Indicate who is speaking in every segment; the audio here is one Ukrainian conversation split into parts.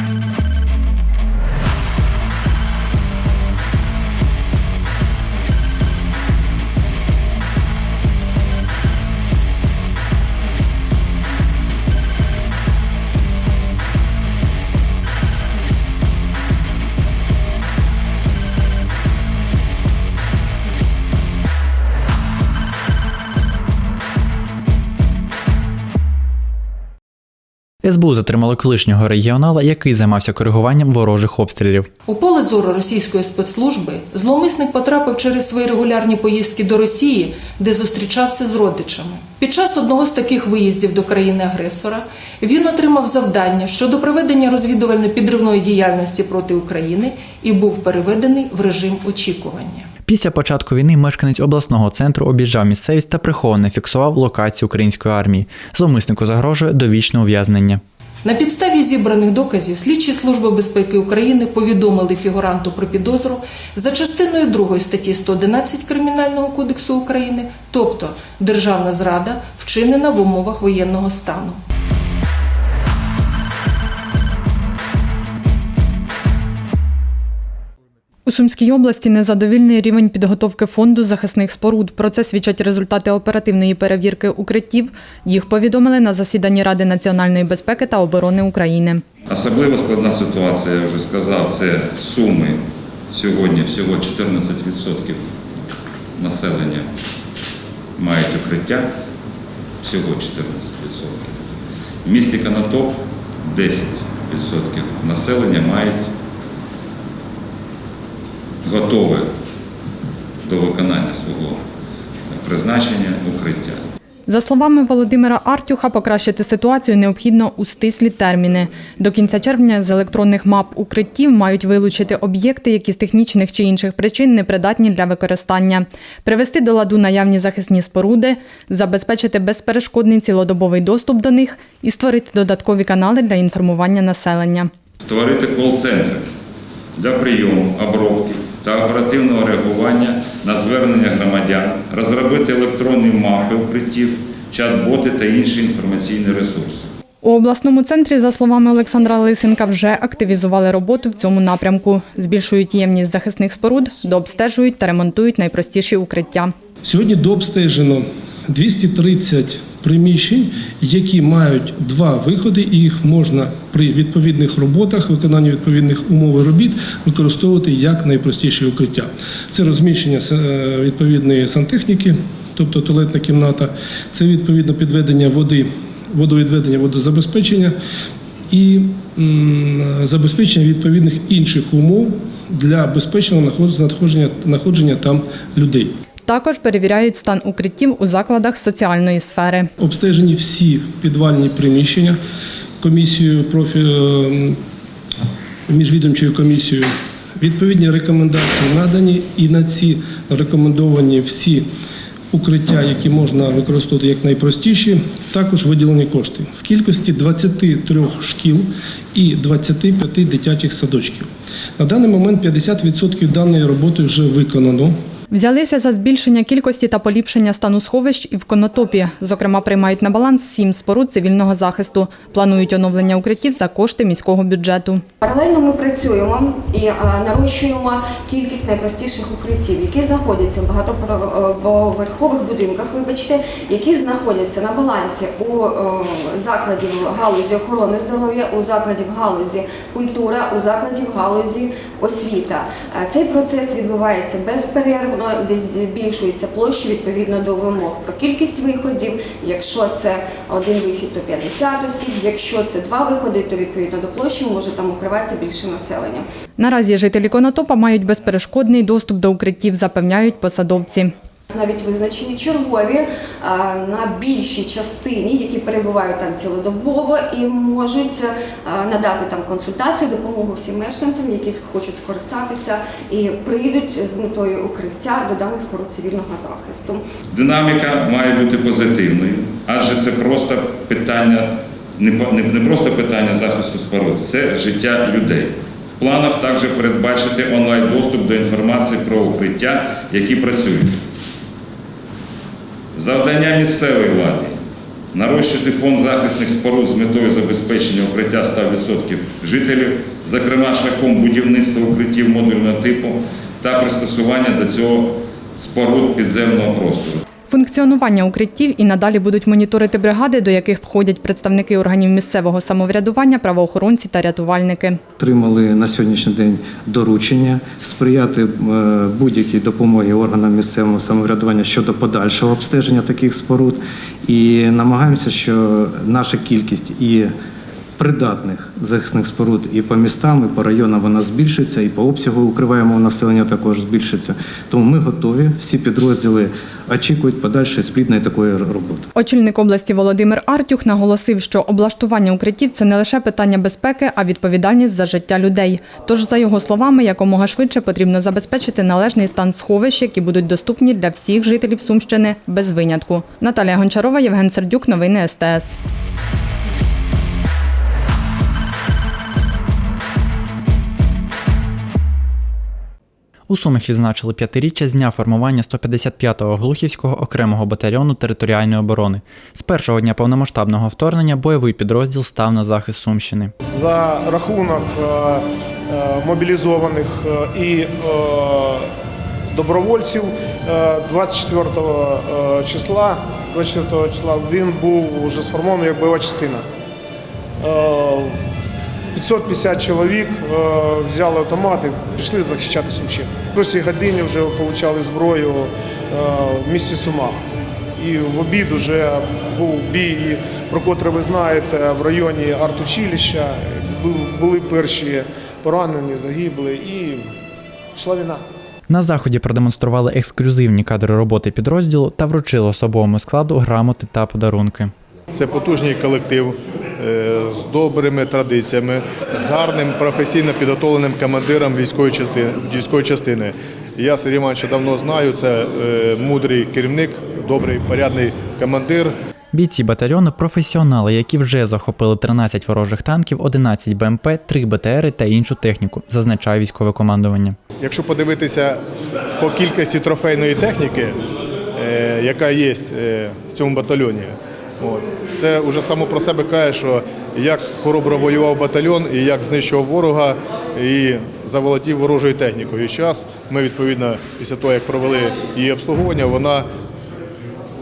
Speaker 1: Thank you. СБУ затримало колишнього регіонала, який займався коригуванням ворожих обстрілів.
Speaker 2: У поле зору російської спецслужби зловмисник потрапив через свої регулярні поїздки до Росії, де зустрічався з родичами. Під час одного з таких виїздів до країни-агресора він отримав завдання щодо проведення розвідувально-підривної діяльності проти України і був переведений в режим очікування.
Speaker 1: Після початку війни мешканець обласного центру об'їжджав місцевість та приховано фіксував локацію української армії. Зловмиснику загрожує довічне ув'язнення.
Speaker 2: На підставі зібраних доказів слідчі служби безпеки України повідомили фігуранту про підозру за частиною 2 статті 111 Кримінального кодексу України, тобто державна зрада, вчинена в умовах воєнного стану.
Speaker 3: У Сумській області незадовільний рівень підготовки фонду захисних споруд. Про це свідчать результати оперативної перевірки укриттів. Їх повідомили на засіданні Ради національної безпеки та оборони України.
Speaker 4: Особливо складна ситуація, я вже сказав, це суми. Сьогодні всього 14% населення мають укриття, всього 14%. В місті Конотоп 10% населення мають готове до виконання свого призначення укриття.
Speaker 3: За словами Володимира Артюха, покращити ситуацію необхідно у стислі терміни. До кінця червня з електронних мап укриттів мають вилучити об'єкти, які з технічних чи інших причин не придатні для використання, привести до ладу наявні захисні споруди, забезпечити безперешкодний цілодобовий доступ до них і створити додаткові канали для інформування населення.
Speaker 4: Створити кол-центри для прийому, обробки та оперативного реагування на звернення громадян, розробити електронні мапи укриттів, чат-боти та інші інформаційні ресурси.
Speaker 3: У обласному центрі, за словами Олександра Лисенка, вже активізували роботу в цьому напрямку. Збільшують ємність захисних споруд, дообстежують та ремонтують найпростіші укриття.
Speaker 5: Сьогодні дообстежено 230 приміщень, які мають два виходи, і їх можна при відповідних роботах, виконанні відповідних умов і робіт використовувати як найпростіші укриття. Це розміщення е, відповідної сантехніки, тобто туалетна кімната, це відповідно підведення води, водовідведення, водозабезпечення і забезпечення відповідних інших умов для безпечного знаходження, знаходження там людей.
Speaker 3: Також перевіряють стан укриттів у закладах соціальної сфери.
Speaker 5: Обстежені всі підвальні приміщення комісією профі... е, міжвідомчою комісією. Відповідні рекомендації надані, і на ці рекомендовані всі укриття, які можна використовувати як найпростіші, також виділені кошти в кількості 23 шкіл і 25 дитячих садочків. На даний момент 50% даної роботи вже виконано.
Speaker 3: Взялися за збільшення кількості та поліпшення стану сховищ і в Конотопі. Зокрема, приймають на баланс сім споруд цивільного захисту. Планують оновлення укриттів за кошти міського бюджету.
Speaker 6: Паралельно ми працюємо і е, нарощуємо кількість найпростіших укриттів, які знаходяться в багатоповерхових будинках, вибачте, які знаходяться на балансі у е, закладів галузі охорони здоров'я, у закладів галузі культура, у закладів галузі освіта. Е, Цей процес відбувається безперервно, де збільшується площа відповідно до вимог про кількість виходів. Якщо це один вихід, то 50 осіб. Якщо це два виходи, то відповідно до площі може там укриватися більше населення.
Speaker 3: Наразі жителі Конотопа мають безперешкодний доступ до укриттів, запевняють посадовці.
Speaker 6: Навіть визначені чергові а, на більшій частині, які перебувають там цілодобово і можуть а, надати там консультацію, допомогу всім мешканцям, які хочуть скористатися і прийдуть з метою укриття до даних споруд цивільного захисту.
Speaker 4: Динаміка має бути позитивною, адже це просто питання, не просто питання захисту споруд, це життя людей. В планах також передбачити онлайн-доступ до інформації про укриття, які працюють. Завдання місцевої влади нарощити фонд захисних споруд з метою забезпечення укриття 100% жителів, зокрема шляхом будівництва укриттів модульного типу та пристосування до цього споруд підземного простору.
Speaker 3: Функціонування укриттів і надалі будуть моніторити бригади, до яких входять представники органів місцевого самоврядування, правоохоронці та рятувальники.
Speaker 7: Отримали на сьогоднішній день доручення сприяти е, будь-якій допомогі органам місцевого самоврядування щодо подальшого обстеження таких споруд. І намагаємося, що наша кількість і придатних захисних споруд і по містам, і по районам вона збільшиться, і по обсягу укриваємого населення також збільшиться. Тому ми готові. Всі підрозділи очікують подальшої сплідної такої роботи.
Speaker 3: Очільник області Володимир Артюх наголосив, що облаштування укриттів це не лише питання безпеки, а відповідальність за життя людей. Тож, за його словами, якомога швидше потрібно забезпечити належний стан сховищ, які будуть доступні для всіх жителів Сумщини без винятку. Наталія Гончарова, Євген Сердюк, новини СТС.
Speaker 1: У Сумах відзначили п'ятиріччя з дня формування 155-го Глухівського окремого батальйону територіальної оборони. З першого дня повномасштабного вторгнення бойовий підрозділ став на захист Сумщини.
Speaker 8: за рахунок е, е, мобілізованих е, і добровольців е, 24 е, числа, 24 числа він був вже сформований як бойова частина. Е, 550 чоловік е, взяли автомати, пішли захищати Сумщину. В 6 годині вже отримали зброю е, в місті Сумах. І в обід вже був бій, про котрий ви знаєте, в районі артучилища. Були перші поранені, загибли і йшла війна.
Speaker 1: На заході продемонстрували ексклюзивні кадри роботи підрозділу та вручили особовому складу грамоти та подарунки.
Speaker 9: Це потужний колектив з добрими традиціями, з гарним професійно підготовленим командиром військової частини. Частини. Я Сергія Івановича давно знаю. Це е, мудрий керівник, добрий порядний командир.
Speaker 1: Бійці батальйону професіонали, які вже захопили 13 ворожих танків, 11 БМП, 3 БТРи та іншу техніку, зазначає військове командування.
Speaker 9: Якщо подивитися по кількості трофейної техніки, е, яка є е, в цьому батальйоні, от, це вже само про себе каже, що як хоробро воював батальйон і як знищував ворога і заволодів ворожою технікою. І зараз ми відповідно після того, як провели її обслуговування, вона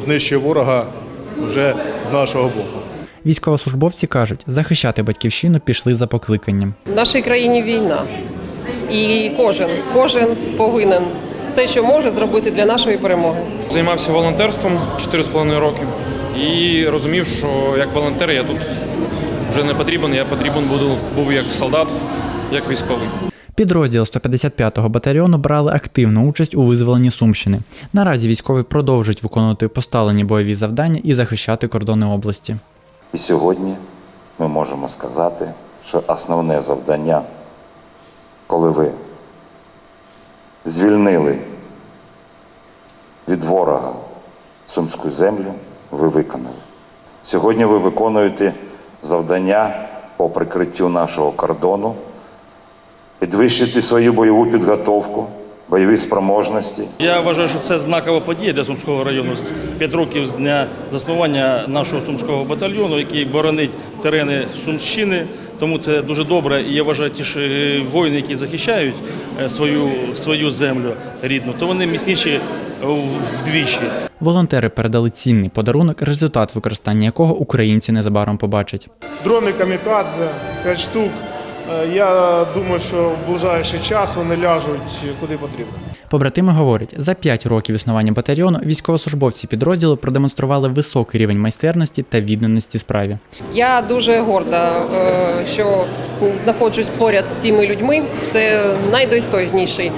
Speaker 9: знищує ворога вже з нашого боку.
Speaker 1: Військовослужбовці кажуть, захищати батьківщину пішли за покликанням.
Speaker 10: В нашій країні війна, і кожен, кожен повинен все, що може, зробити для нашої перемоги.
Speaker 11: Займався волонтерством 4,5 роки і розумів, що як волонтер я тут вже не потрібен, я потрібен буду, був як солдат, як військовий.
Speaker 1: Підрозділ 155-го батальйону брали активну участь у визволенні Сумщини. Наразі військові продовжують виконувати поставлені бойові завдання і захищати кордони області.
Speaker 12: І сьогодні ми можемо сказати, що основне завдання, коли ви звільнили від ворога сумську землю, ви виконали. Сьогодні ви виконуєте завдання по прикриттю нашого кордону, підвищити свою бойову підготовку, бойові спроможності.
Speaker 13: Я вважаю, що це знакова подія для Сумського району. П'ять років з дня заснування нашого сумського батальйону, який боронить терени Сумщини. Тому це дуже добре. І я вважаю, ті ж е, воїни, які захищають е, свою, свою землю рідну, то вони міцніші е, вдвічі.
Speaker 1: Волонтери передали цінний подарунок, результат використання якого українці незабаром побачать.
Speaker 8: Дрони камікадзе, 5 штук. Я думаю, що в ближайший час вони ляжуть куди потрібно.
Speaker 1: Побратими говорять, за 5 років існування батальйону військовослужбовці підрозділу продемонстрували високий рівень майстерності та відданості справі.
Speaker 10: Я дуже горда, е, що знаходжусь поряд з цими людьми. Це найдостойніші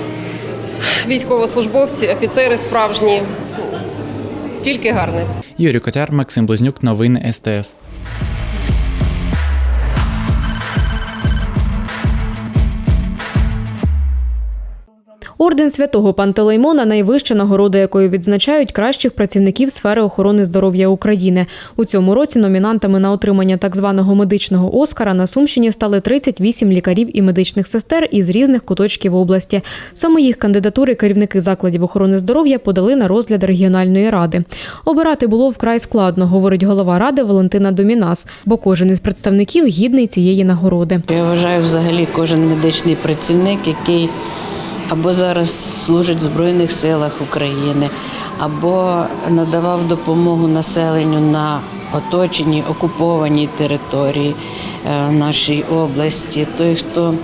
Speaker 10: військовослужбовці, офіцери справжні, тільки гарні.
Speaker 1: Юрій Котяр, Максим Близнюк, новини СТС.
Speaker 14: Орден святого Пантелеймона найвища нагорода, якою відзначають кращих працівників сфери охорони здоров'я України. У цьому році номінантами на отримання так званого медичного Оскара на Сумщині стали 38 лікарів і медичних сестер із різних куточків області. Саме їх кандидатури керівники закладів охорони здоров'я подали на розгляд регіональної ради. Обирати було вкрай складно, говорить голова ради Валентина Домінас, бо кожен із представників гідний цієї нагороди.
Speaker 15: Я вважаю, взагалі кожен медичний працівник, який або зараз служить в Збройних силах України, або надавав допомогу населенню на оточеній, окупованій території е, нашої області. Той, хто,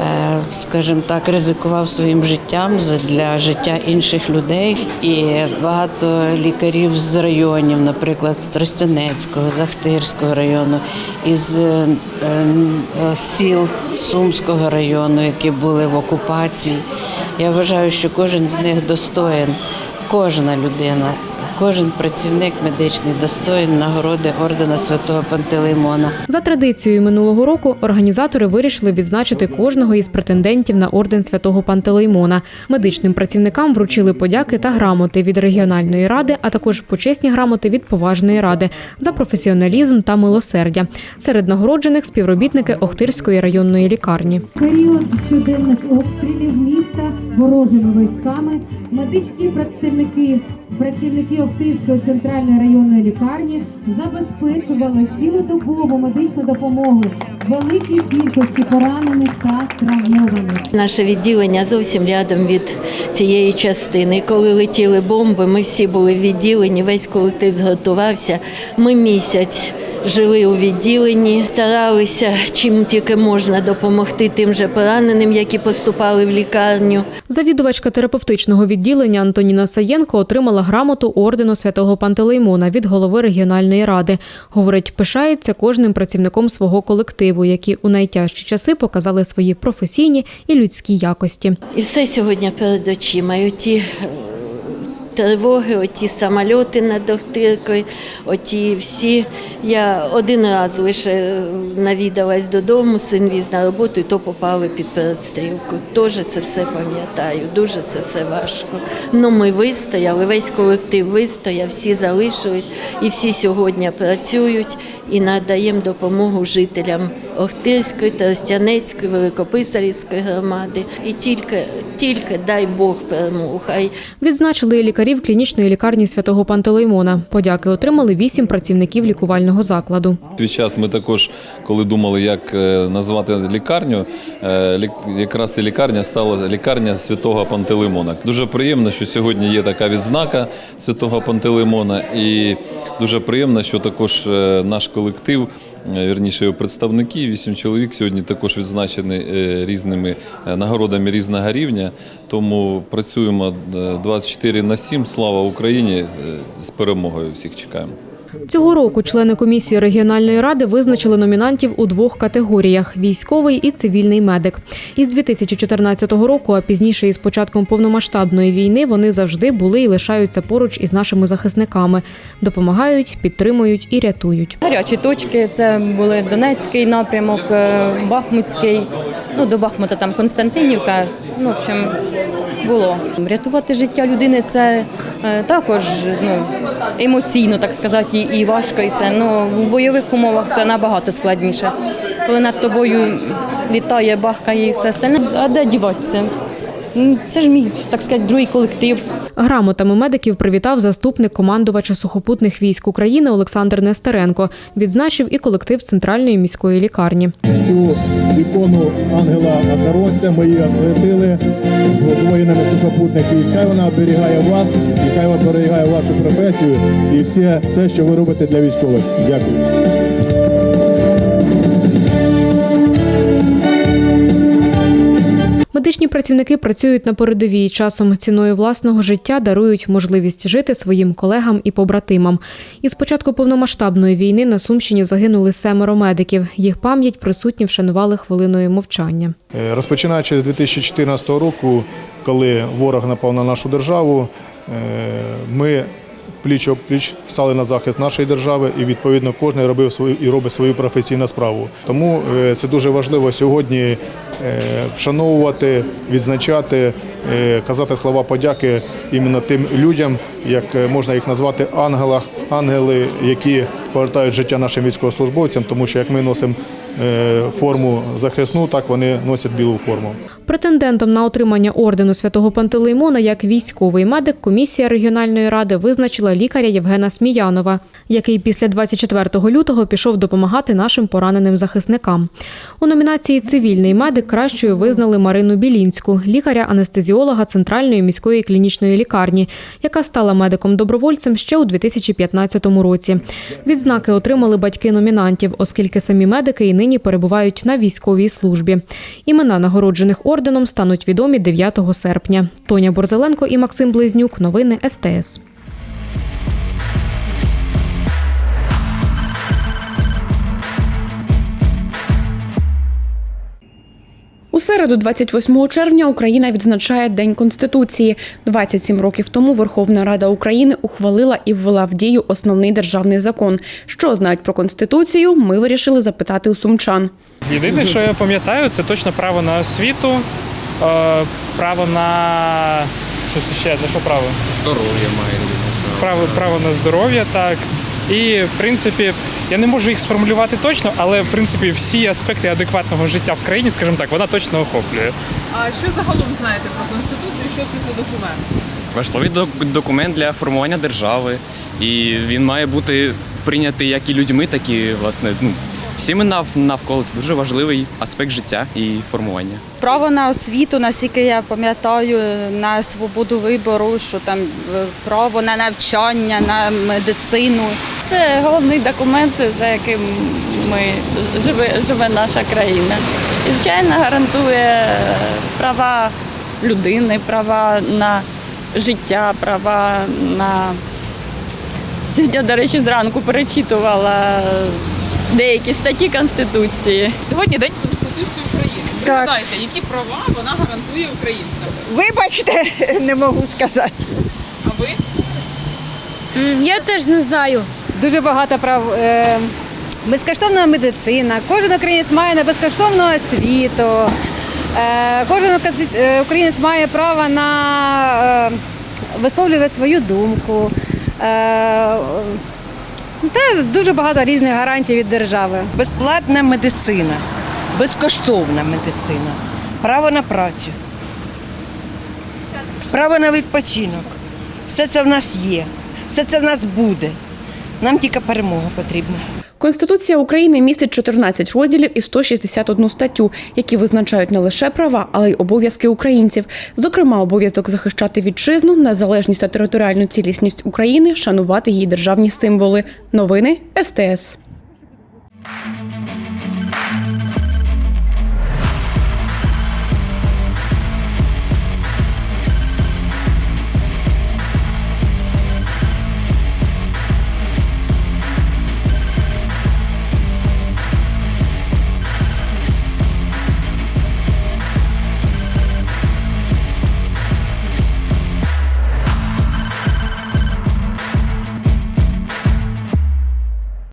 Speaker 15: е, скажімо так, ризикував своїм життям для життя інших людей. І багато лікарів з районів, наприклад, з Тростянецького, Захтирського району, із е, сіл Сумського району, які були в окупації. Я вважаю, що кожен з них достоїн, кожна людина, кожен працівник медичний достоїн нагороди ордена святого Пантелеймона.
Speaker 14: За традицією минулого року організатори вирішили відзначити кожного із претендентів на орден святого Пантелеймона. Медичним працівникам вручили подяки та грамоти від регіональної ради, а також почесні грамоти від поважної ради за професіоналізм та милосердя. Серед нагороджених співробітники Охтирської районної лікарні.
Speaker 16: період щоденних обстрілів міста ворожими військами медичні представники працівники Охтирської центральної районної лікарні забезпечували цілодобову медичну допомогу великій кількості поранених та травмованих.
Speaker 17: Наше відділення зовсім рядом від цієї частини. Коли летіли бомби, ми всі були відділені. весь колектив зготувався. Ми місяць жили у відділенні, старалися чим тільки можна допомогти тим же пораненим, які поступали в лікарню.
Speaker 14: Завідувачка терапевтичного відділення Антоніна Саєнко отримала грамоту ордену святого Пантелеймона від голови регіональної ради. Говорить, пишається кожним працівником свого колективу, які у найтяжчі часи показали свої професійні і людські якості.
Speaker 17: І все сьогодні перед очима. І оті е, тривоги, оті самольоти над Охтиркою, оті всі. Я один раз лише навідалась додому, син віз на роботу, і то попали під перестрілку. Теж це все пам'ятаю, дуже це все важко. Ну ми вистояли, весь колектив вистояв, всі залишились і всі сьогодні працюють і надаємо допомогу жителям Охтирської, Тростянецької, Великописарівської громади. І тільки, тільки дай Бог перемогу. Хай
Speaker 14: Відзначили лікарів клінічної лікарні святого Пантелеймона. Подяки отримали вісім працівників лікувального закладу.
Speaker 18: Свій час ми також, коли думали, як е, назвати лікарню, е, лік- якраз і лікарня стала лікарня святого Пантелеймона. Дуже приємно, що сьогодні є така відзнака святого Пантелеймона, і дуже приємно, що також е, наш колектив. е, Вірніше його представники, вісім чоловік сьогодні також відзначені е, різними е, нагородами різного рівня. Тому працюємо е, 24 на 7. Слава Україні! З перемогою всіх чекаємо.
Speaker 14: Цього року члени комісії регіональної ради визначили номінантів у двох категоріях: військовий і цивільний медик. Із 2014 року, а пізніше із початком повномасштабної війни, вони завжди були і лишаються поруч із нашими захисниками, допомагають, підтримують і рятують.
Speaker 19: Гарячі точки це були Донецький напрямок, е, Бахмутський. Ну до Бахмута там Константинівка. Ну в общем, було рятувати життя людини. Це також ну емоційно, так сказати, і, і важко. І це ну в бойових умовах це набагато складніше. Коли над тобою літає, бахкає і все остальне. А де діватися? Це ж мій, так сказати, другий колектив.
Speaker 14: Грамотами медиків привітав заступник командувача сухопутних військ України Олександр Нестеренко. Відзначив і колектив центральної міської лікарні.
Speaker 9: Цю ікону ангела охоронця ми її освятили воїнами сухопутних військ. Хай вона оберігає вас, і хай вона оберігає вашу професію і все те, що ви робите для військових. Дякую.
Speaker 14: Медичні працівники працюють на передовій. Часом ціною власного життя дарують можливість жити своїм колегам і побратимам. Із початку повномасштабної війни на Сумщині загинули семеро медиків. Їх пам'ять присутні вшанували хвилиною мовчання.
Speaker 20: Е, Розпочинаючи з 2014 року, коли ворог напав на нашу державу, е, ми
Speaker 9: пліч пліч стали на захист нашої держави, і відповідно кожен робив свою і робить свою професійну справу. Тому е, це дуже важливо сьогодні е, вшановувати, відзначати, е, казати слова подяки іменно тим людям, як е, можна їх назвати ангелах, ангели, які повертають життя нашим військовослужбовцям, тому що як ми носимо е, форму захисну, так вони носять білу форму.
Speaker 14: Претендентом на отримання ордену святого Пантелеймона як військовий медик комісія регіональної ради визначила лікаря Євгена Сміянова, який після 24 лютого пішов допомагати нашим пораненим захисникам. У номінації Цивільний медик кращою визнали Марину Білінську, лікаря-анестезіолога Центральної міської клінічної лікарні, яка стала медиком-добровольцем ще у 2015 році. Відзнаки отримали батьки номінантів, оскільки самі медики і нині перебувають на військовій службі. Імена нагороджених орденом стануть відомі 9 серпня. Тоня Борзеленко і Максим Близнюк. Новини СТС.
Speaker 15: У середу, 28 червня, Україна відзначає День Конституції. 27 років тому Верховна Рада України ухвалила і ввела в дію основний державний закон. Що знають про конституцію? Ми вирішили запитати у сумчан.
Speaker 21: Єдине, що я пам'ятаю, це точно право на освіту, е, право на щось ще, на що право?
Speaker 10: Здоров'я має.
Speaker 21: Право, право на здоров'я, так. І в принципі, я не можу їх сформулювати точно, але в принципі всі аспекти адекватного життя в країні, скажімо так, вона точно охоплює.
Speaker 22: А що загалом знаєте про конституцію? Що це за документ?
Speaker 10: Важливий док- документ для формування держави, і він має бути прийнятий як і людьми, так і власне ну, всіми нав- навколо. Це дуже важливий аспект життя і формування.
Speaker 23: Право на освіту, наскільки я пам'ятаю, на свободу вибору, що там е, право на навчання, на медицину. Це головний документ, за яким ми живе, живе наша країна. І, звичайно, гарантує права людини, права на життя, права на сьогодні, до речі, зранку перечитувала деякі статті Конституції.
Speaker 22: Сьогодні День Конституції України. Ви
Speaker 24: Так.
Speaker 22: знаєте, які права вона гарантує українцям?
Speaker 24: Вибачте, не можу сказати.
Speaker 22: А ви?
Speaker 16: Я теж не знаю. Дуже багато прав. Е, Безкоштовна медицина. Кожен українець має на безкоштовну освіту. Е, Кожен е, українець має право на висловлювати свою думку. Та дуже багато різних гарантій від держави.
Speaker 24: Безплатна медицина, безкоштовна медицина, право на працю, право на відпочинок. Все це в нас є, все це в нас буде. Нам тільки перемога потрібна.
Speaker 15: Конституція України містить 14 розділів і 161 статтю, які визначають не лише права, але й обов'язки українців. Зокрема, обов'язок захищати вітчизну, незалежність та територіальну цілісність України, шанувати її державні символи. Новини СТС.